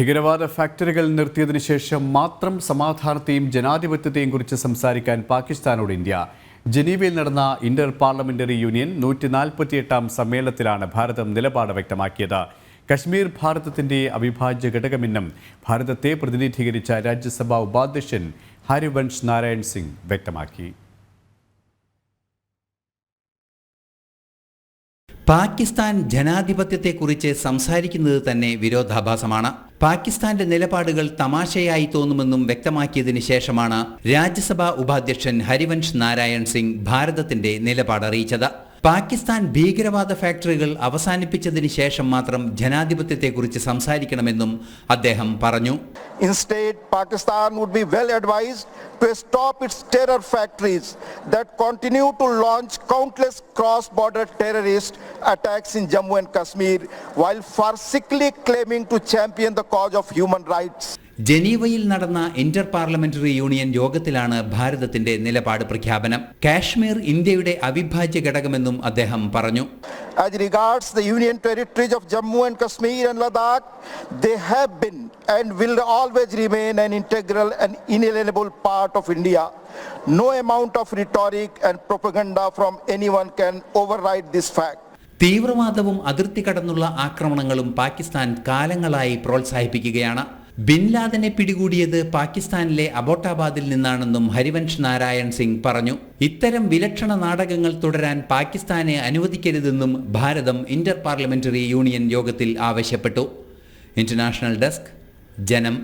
ഭീകരവാദ ഫാക്ടറികൾ നിർത്തിയതിനു ശേഷം മാത്രം സമാധാനത്തെയും ജനാധിപത്യത്തെയും കുറിച്ച് സംസാരിക്കാൻ പാകിസ്ഥാനോട് ഇന്ത്യ. ജനീവയിൽ നടന്ന ഇന്റർ പാർലമെന്ററി യൂണിയൻ നൂറ്റി നാൽപ്പത്തിയെട്ടാം സമ്മേളനത്തിലാണ് ഭാരതം നിലപാട് വ്യക്തമാക്കിയത്. കശ്മീർ ഭാരതത്തിന്റെ അവിഭാജ്യ ഘടകമെന്നും ഭാരതത്തെ പ്രതിനിധീകരിച്ച രാജ്യസഭാ ഉപാധ്യക്ഷൻ ഹരിവൻഷ് നാരായൺ സിംഗ് വ്യക്തമാക്കി. പാകിസ്ഥാൻ ജനാധിപത്യത്തെക്കുറിച്ച് സംസാരിക്കുന്നത് തന്നെ വിരോധാഭാസമാണ്. പാകിസ്ഥാന്റെ നിലപാടുകൾ തമാശയായി തോന്നുമെന്നും വ്യക്തമാക്കിയതിന് ശേഷമാണ് രാജ്യസഭാ ഉപാധ്യക്ഷൻ ഹരിവൻഷ് നാരായൺ സിംഗ് ഭാരതത്തിന്റെ നിലപാട് അറിയിച്ചത്. പാകിസ്ഥാൻ ഭീകരവാദ ഫാക്ടറികൾ അവസാനിപ്പിച്ചതിന് ശേഷം മാത്രം ജനാധിപത്യത്തെക്കുറിച്ച് സംസാരിക്കണമെന്നും അദ്ദേഹം പറഞ്ഞു. Instead, Pakistan would be well advised to stop its terror factories that continue to launch countless cross-border terrorist attacks in Jammu and Kashmir while farcically claiming to champion the cause of human rights. ജനീവയിൽ നടന്ന Inter parliamentary union യോഗത്തിലാണ് ഭാരതത്തിന്റെ നിലപാട് പ്രഖ്യാപനം കാശ്മീർ ഇന്ത്യയുടെ അവിഭാജ്യ ഘടകമെന്നും അദ്ദേഹം പറഞ്ഞു As regards the Union territories of Jammu and Kashmir and Ladakh, they have been and will always remain an integral and inalienable part of India. No amount of rhetoric and propaganda from anyone can override this fact. തീവ്രവാദവും അതിർത്തി കടന്നുള്ള ആക്രമണങ്ങളും പാകിസ്ഥാൻ കാലങ്ങളായി പ്രോത്സാഹിപ്പിക്കുകയാണ് bin ലാദനെ പിടികൂടിയത് പാകിസ്ഥാനിലെ അബോട്ടാബാദിൽ നിന്നാണെന്നും ഹരിവൻഷ് നാരായൺ സിംഗ് പറഞ്ഞു. ഇത്തരം വിലക്ഷണ നാടകങ്ങൾ തുടരാൻ പാകിസ്ഥാനെ അനുവദിക്കരുതെന്നും ഭാരതം ഇന്റർ പാർലമെന്ററി യൂണിയൻ യോഗത്തിൽ ആവശ്യപ്പെട്ടു. ഇന്റർനാഷണൽ ഡെസ്ക് ജനം.